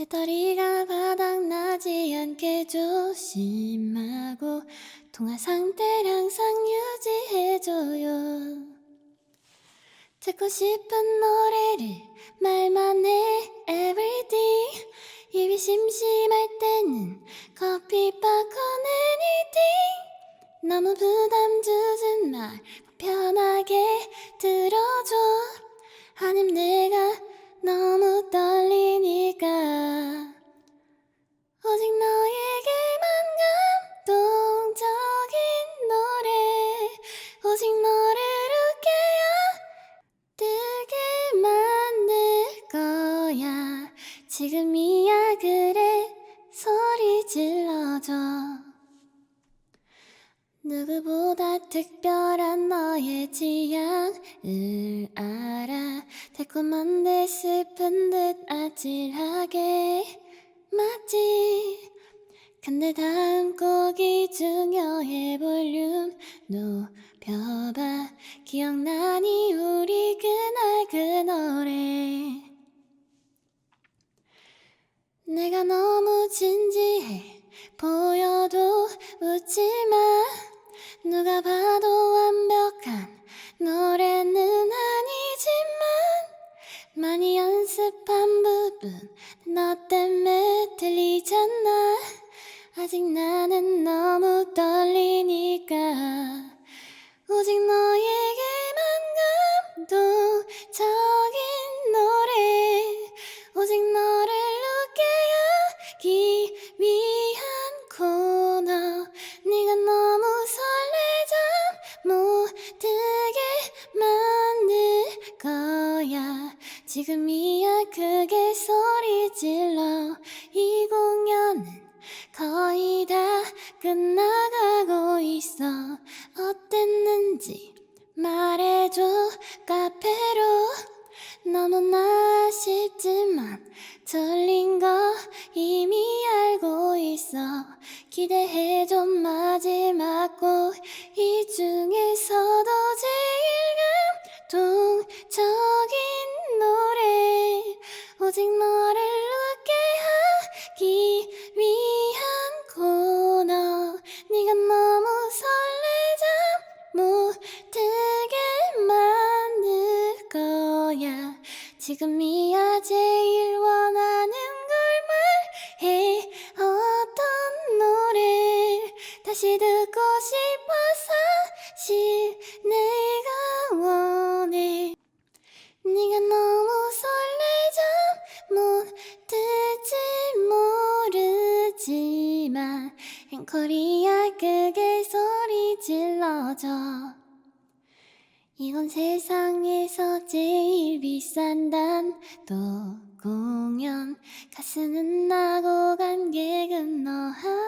배터리가 바닥나지 않게 조심하고 통화 상태를 항상 유지해줘요. 듣고 싶은 노래를 말만 해 everyday. 입이 심심할 때는 커피 팝콘 anything 너무 부담 주진 말 편하게 들어줘. 아님 내가 너무 지금이야 그래 소리 질러줘. 누구보다 특별한 너의 취향을 알아. 달콤한 데 슬픈 듯 아찔하게 맞지? 근데 다음 곡이 중요해 볼륨 높여봐. 기억나니 우리 많이 연습한 부분 너 때문에 들리잖아. 아직 나는 너무 떨리니까 오직 너에게만 감동 지금이야 크게 소리 질러. 이 공연은 거의 다 끝나가고 있어. 어땠는지 말해줘 카페로. 너무나 아쉽지만 틀린 거 이미 알고 있어. 기대해줘 마지막 곡. 이 중에서도 제일 감동적인 노래 오직 너를 웃게 하기 위한 코너. 네가 너무 설레자 못되게 만들 거야. 지금이야 제일 원하는 걸 말해. 어떤 노래 다시 듣 앵콜이야. 크게 소리 질러줘. 이건 세상에서 제일 비싼 단독 공연. 가수는 나고 관객은 너 하나